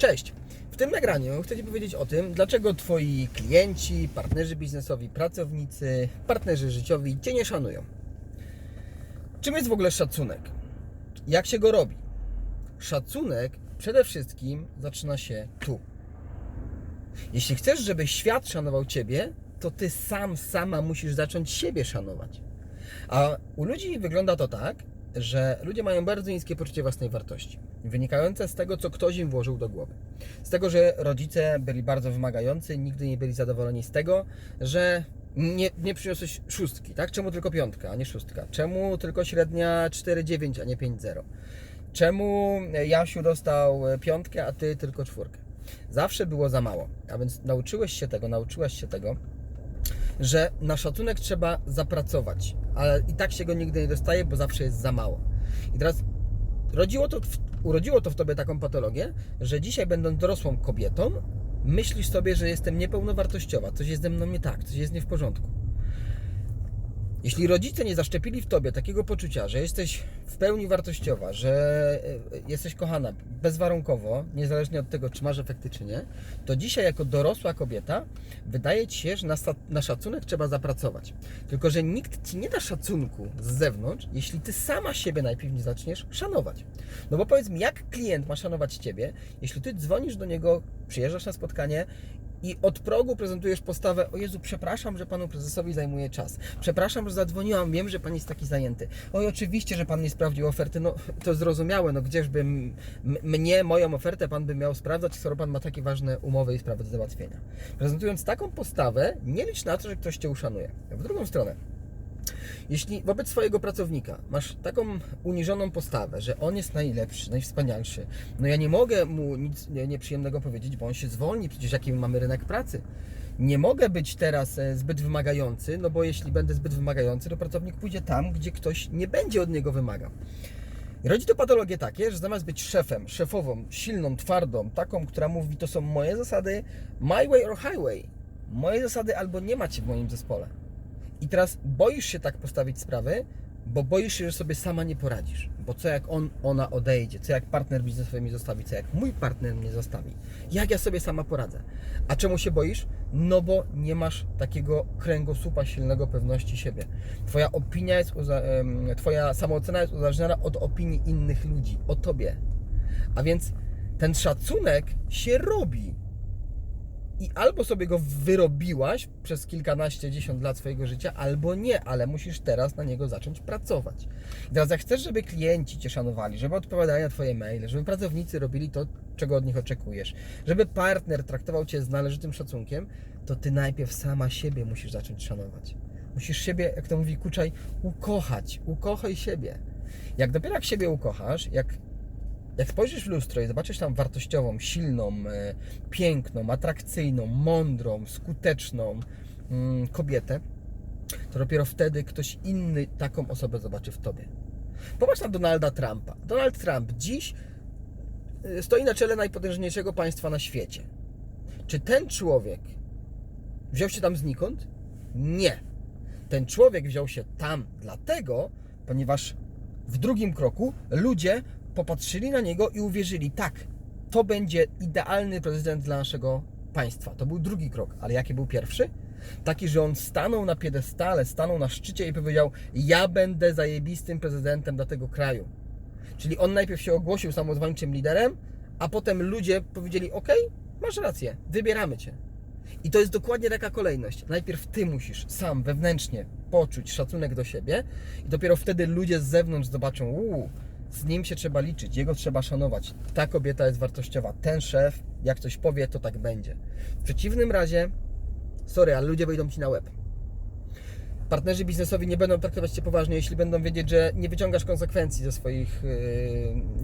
Cześć! W tym nagraniu chcę Ci powiedzieć o tym, dlaczego Twoi klienci, partnerzy biznesowi, pracownicy, partnerzy życiowi Cię nie szanują. Czym jest w ogóle szacunek? Jak się go robi? Szacunek przede wszystkim zaczyna się tu. Jeśli chcesz, żeby świat szanował Ciebie, to Ty sam, sama musisz zacząć siebie szanować. A u ludzi wygląda to tak, że ludzie mają bardzo niskie poczucie własnej wartości, wynikające z tego, co ktoś im włożył do głowy. Z tego, że rodzice byli bardzo wymagający, nigdy nie byli zadowoleni z tego, że nie, nie przyniosłeś szóstki, tak? Czemu tylko piątka, a nie szóstka? Czemu tylko średnia 4,9, a nie 5,0? Czemu Jasiu dostał piątkę, a ty tylko czwórkę? Zawsze było za mało. A więc nauczyłeś się tego, nauczyłaś się tego, że na szacunek trzeba zapracować, ale i tak się go nigdy nie dostaje, bo zawsze jest za mało. I teraz rodziło to, urodziło to w tobie taką patologię, że dzisiaj będąc dorosłą kobietą, myślisz sobie, że jestem niepełnowartościowa, coś jest ze mną nie tak, coś jest nie w porządku. Jeśli rodzice nie zaszczepili w tobie takiego poczucia, że jesteś w pełni wartościowa, że e, jesteś kochana bezwarunkowo, niezależnie od tego, czy masz efekty, czy nie, to dzisiaj jako dorosła kobieta wydaje ci się, że na, na szacunek trzeba zapracować. Tylko, że nikt ci nie da szacunku z zewnątrz, jeśli ty sama siebie najpierw nie zaczniesz szanować. No bo powiedz mi, jak klient ma szanować ciebie, jeśli ty dzwonisz do niego, przyjeżdżasz na spotkanie i od progu prezentujesz postawę: O Jezu, przepraszam, że panu prezesowi zajmuje czas. Przepraszam, że zadzwoniłam, wiem, że pan jest taki zajęty. Oj, oczywiście, że pan nie sprawdził oferty. No to zrozumiałe, no gdzieżby mnie, moją ofertę pan by miał sprawdzać, skoro pan ma takie ważne umowy i sprawy do załatwienia. Prezentując taką postawę, nie licz na to, że ktoś cię uszanuje. W drugą stronę. Jeśli wobec swojego pracownika masz taką uniżoną postawę, że on jest najlepszy, najwspanialszy, no ja nie mogę mu nic nie- nieprzyjemnego powiedzieć, bo on się zwolni, przecież jaki mamy rynek pracy. Nie mogę być teraz e, zbyt wymagający, no bo jeśli będę zbyt wymagający, to pracownik pójdzie tam, gdzie ktoś nie będzie od niego wymagał. Rodzi to patologie takie, że zamiast być szefem, szefową, silną, twardą, taką, która mówi, to są moje zasady, my way or highway. Moje zasady albo nie macie w moim zespole. I teraz boisz się tak postawić sprawy, bo boisz się, że sobie sama nie poradzisz. Bo co jak on, ona odejdzie, co jak partner biznesowy mnie zostawi, co jak mój partner mnie zostawi. Jak ja sobie sama poradzę? A czemu się boisz? No bo nie masz takiego kręgosłupa silnego pewności siebie. Twoja opinia jest, twoja samoocena jest uzależniona od opinii innych ludzi, o tobie. A więc ten szacunek się robi. I albo sobie go wyrobiłaś przez kilkanaście, dziesiąt lat swojego życia, albo nie, ale musisz teraz na niego zacząć pracować. I teraz jak chcesz, żeby klienci Cię szanowali, żeby odpowiadali na Twoje maile, żeby pracownicy robili to, czego od nich oczekujesz, żeby partner traktował Cię z należytym szacunkiem, to Ty najpierw sama siebie musisz zacząć szanować. Musisz siebie, jak to mówi Kuczaj, ukochać. Ukochaj siebie. Jak dopiero jak siebie ukochasz, jak jak spojrzysz w lustro i zobaczysz tam wartościową, silną, e, piękną, atrakcyjną, mądrą, skuteczną mm, kobietę, to dopiero wtedy ktoś inny taką osobę zobaczy w tobie. Popatrz na Donalda Trumpa. Donald Trump dziś e, stoi na czele najpotężniejszego państwa na świecie. Czy ten człowiek wziął się tam znikąd? Nie. Ten człowiek wziął się tam dlatego, ponieważ w drugim kroku ludzie popatrzyli na niego i uwierzyli, tak, to będzie idealny prezydent dla naszego państwa. To był drugi krok, ale jaki był pierwszy? Taki, że on stanął na piedestale, stanął na szczycie i powiedział: Ja będę zajebistym prezydentem dla tego kraju. Czyli on najpierw się ogłosił samozwańczym liderem, a potem ludzie powiedzieli: OK, masz rację, wybieramy cię. I to jest dokładnie taka kolejność. Najpierw ty musisz sam wewnętrznie poczuć szacunek do siebie, i dopiero wtedy ludzie z zewnątrz zobaczą: Uuu, z nim się trzeba liczyć, jego trzeba szanować. Ta kobieta jest wartościowa, ten szef, jak coś powie, to tak będzie. W przeciwnym razie, sorry, ale ludzie wejdą ci na łeb. Partnerzy biznesowi nie będą traktować Cię poważnie, jeśli będą wiedzieć, że nie wyciągasz konsekwencji ze swoich,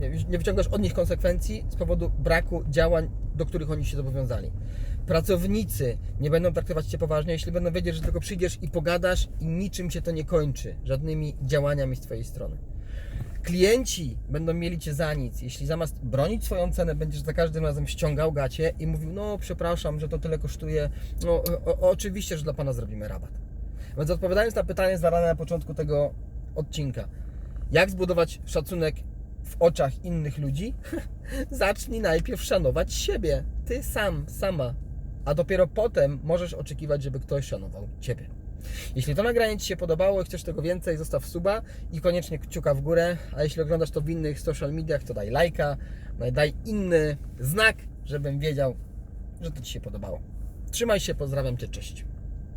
yy, nie- wyciągasz od nich konsekwencji z powodu braku działań, do których oni się zobowiązali. Pracownicy nie będą traktować Cię poważnie, jeśli będą wiedzieć, że tylko przyjdziesz i pogadasz i niczym się to nie kończy, żadnymi działaniami z Twojej strony. Klienci będą mieli Cię za nic, jeśli zamiast bronić swoją cenę, będziesz za każdym razem ściągał gacie i mówił, no przepraszam, że to tyle kosztuje, no o, o, oczywiście, że dla Pana zrobimy rabat. Więc odpowiadając na pytanie zadane na początku tego odcinka, jak zbudować szacunek w oczach innych ludzi, zacznij najpierw szanować siebie. Ty sam, sama. A dopiero potem możesz oczekiwać, żeby ktoś szanował ciebie. Jeśli to nagranie Ci się podobało i chcesz tego więcej, zostaw suba i koniecznie kciuka w górę. A jeśli oglądasz to w innych social mediach, to daj lajka, daj inny znak, żebym wiedział, że to Ci się podobało. Trzymaj się, pozdrawiam Cię, cześć.